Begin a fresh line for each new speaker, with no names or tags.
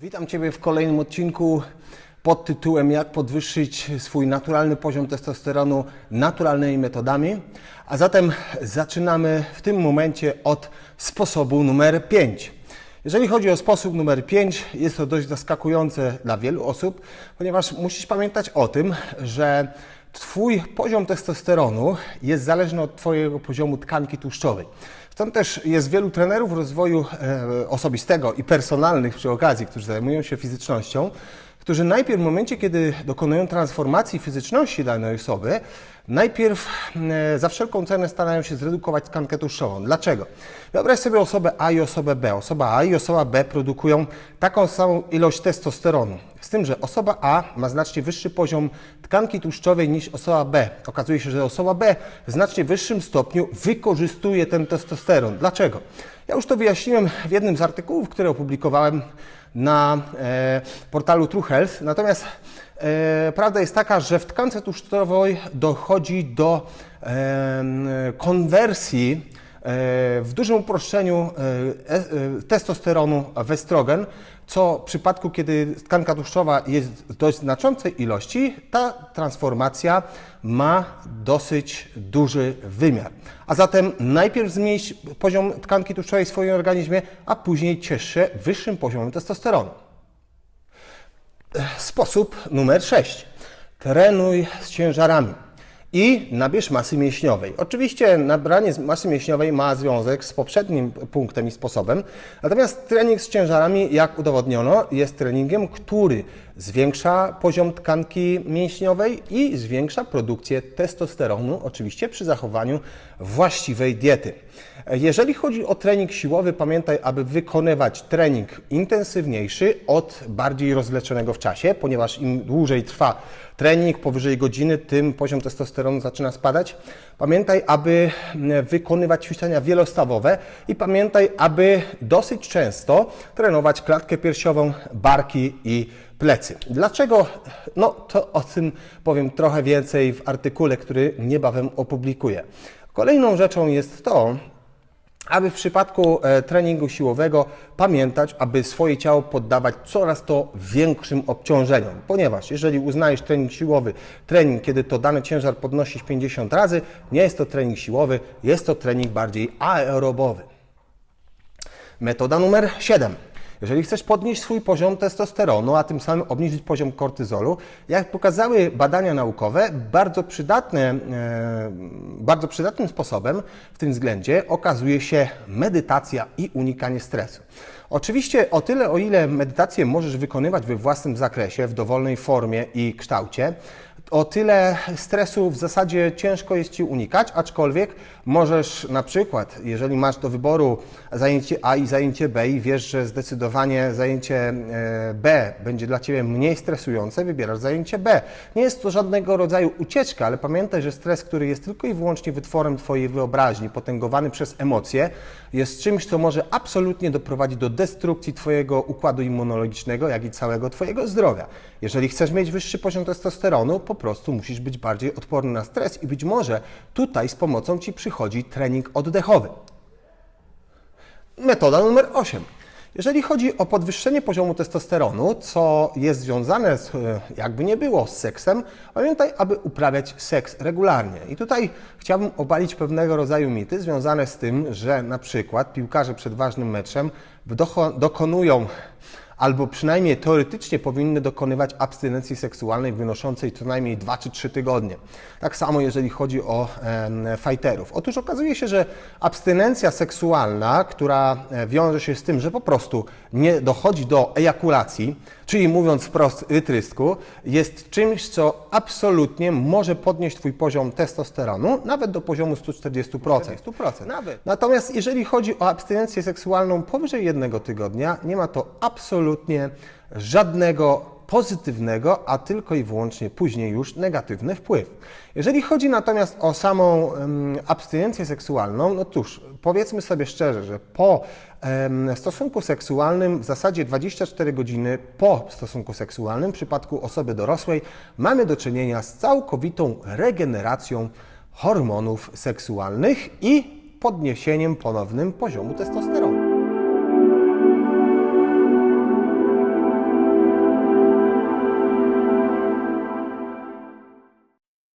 Witam Ciebie w kolejnym odcinku pod tytułem Jak podwyższyć swój naturalny poziom testosteronu naturalnymi metodami. A zatem zaczynamy w tym momencie od sposobu numer 5. Jeżeli chodzi o sposób numer 5, jest to dość zaskakujące dla wielu osób, ponieważ musisz pamiętać o tym, że Twój poziom testosteronu jest zależny od Twojego poziomu tkanki tłuszczowej. Stąd też jest wielu trenerów rozwoju e, osobistego i personalnych przy okazji, którzy zajmują się fizycznością, którzy najpierw w momencie, kiedy dokonują transformacji fizyczności danej osoby, najpierw e, za wszelką cenę starają się zredukować tkankę tłuszczową. Dlaczego? Wyobraź sobie osobę A i osobę B. Osoba A i osoba B produkują taką samą ilość testosteronu. Z tym, że osoba A ma znacznie wyższy poziom tkanki tłuszczowej niż osoba B. Okazuje się, że osoba B w znacznie wyższym stopniu wykorzystuje ten testosteron. Dlaczego? Ja już to wyjaśniłem w jednym z artykułów, które opublikowałem na e, portalu True Health. Natomiast e, prawda jest taka, że w tkance tłuszczowej dochodzi do konwersji w dużym uproszczeniu e, e, testosteronu w estrogen, co w przypadku, kiedy tkanka tłuszczowa jest w dość znaczącej ilości, ta transformacja ma dosyć duży wymiar. A zatem najpierw zmniejsz poziom tkanki tłuszczowej w swoim organizmie, a później ciesz się wyższym poziomem testosteronu. Sposób numer 6. Trenuj z ciężarami i nabierz masy mięśniowej. Oczywiście nabranie masy mięśniowej ma związek z poprzednim punktem i sposobem, natomiast trening z ciężarami, jak udowodniono, jest treningiem, który zwiększa poziom tkanki mięśniowej i zwiększa produkcję testosteronu, oczywiście przy zachowaniu właściwej diety. Jeżeli chodzi o trening siłowy, pamiętaj, aby wykonywać trening intensywniejszy od bardziej rozwleczonego w czasie, ponieważ im dłużej trwa trening, powyżej godziny, tym poziom testosteronu zaczyna spadać. Pamiętaj, aby wykonywać ćwiczenia wielostawowe i pamiętaj, aby dosyć często trenować klatkę piersiową, barki i plecy. Dlaczego? No to o tym powiem trochę więcej w artykule, który niebawem opublikuję. Kolejną rzeczą jest to, aby w przypadku e, treningu siłowego pamiętać, aby swoje ciało poddawać coraz to większym obciążeniom, ponieważ jeżeli uznajesz trening siłowy, trening, kiedy to dany ciężar podnosisz 50 razy, nie jest to trening siłowy, jest to trening bardziej aerobowy. Metoda numer 7. Jeżeli chcesz podnieść swój poziom testosteronu, a tym samym obniżyć poziom kortyzolu, jak pokazały badania naukowe, bardzo, przydatne, e, bardzo przydatnym sposobem w tym względzie okazuje się medytacja i unikanie stresu. Oczywiście o tyle, o ile medytację możesz wykonywać we własnym zakresie, w dowolnej formie i kształcie, o tyle stresu w zasadzie ciężko jest Ci unikać, aczkolwiek możesz na przykład, jeżeli masz do wyboru zajęcie A i zajęcie B i wiesz, że zdecydowanie zajęcie e, B będzie dla Ciebie mniej stresujące, wybierasz zajęcie B. Nie jest to żadnego rodzaju ucieczka, ale pamiętaj, że stres, który jest tylko i wyłącznie wytworem Twojej wyobraźni, potęgowany przez emocje, jest czymś, co może absolutnie doprowadzić do destrukcji Twojego układu immunologicznego, jak i całego Twojego zdrowia. Jeżeli chcesz mieć wyższy poziom testosteronu, po prostu musisz być bardziej odporny na stres i być może tutaj z pomocą Ci przychodzi trening oddechowy. Metoda numer 8. Jeżeli chodzi o podwyższenie poziomu testosteronu, co jest związane z, e, jakby nie było, z seksem, pamiętaj, aby uprawiać seks regularnie. I tutaj chciałbym obalić pewnego rodzaju mity związane z tym, że na przykład piłkarze przed ważnym meczem dokonują albo przynajmniej teoretycznie powinny dokonywać abstynencji seksualnej wynoszącej co najmniej 2 czy 3 tygodnie. Tak samo jeżeli chodzi o e, fighterów. Otóż okazuje się, że abstynencja seksualna, która e, wiąże się z tym, że po prostu nie dochodzi do ejakulacji, czyli mówiąc wprost wytrysku, jest czymś, co absolutnie może podnieść Twój poziom testosteronu nawet do poziomu 140%. 100%. Nawet. Natomiast jeżeli chodzi o abstynencję seksualną powyżej jednego tygodnia, nie ma to absolutnie żadnego pozytywnego, a tylko i wyłącznie później już negatywny wpływ. Jeżeli chodzi natomiast o samą um, abstynencję seksualną, no cóż, powiedzmy sobie szczerze, że po stosunku seksualnym w zasadzie 24 godziny po stosunku seksualnym w przypadku osoby dorosłej mamy do czynienia z całkowitą regeneracją hormonów seksualnych i podniesieniem ponownym poziomu testosteronu.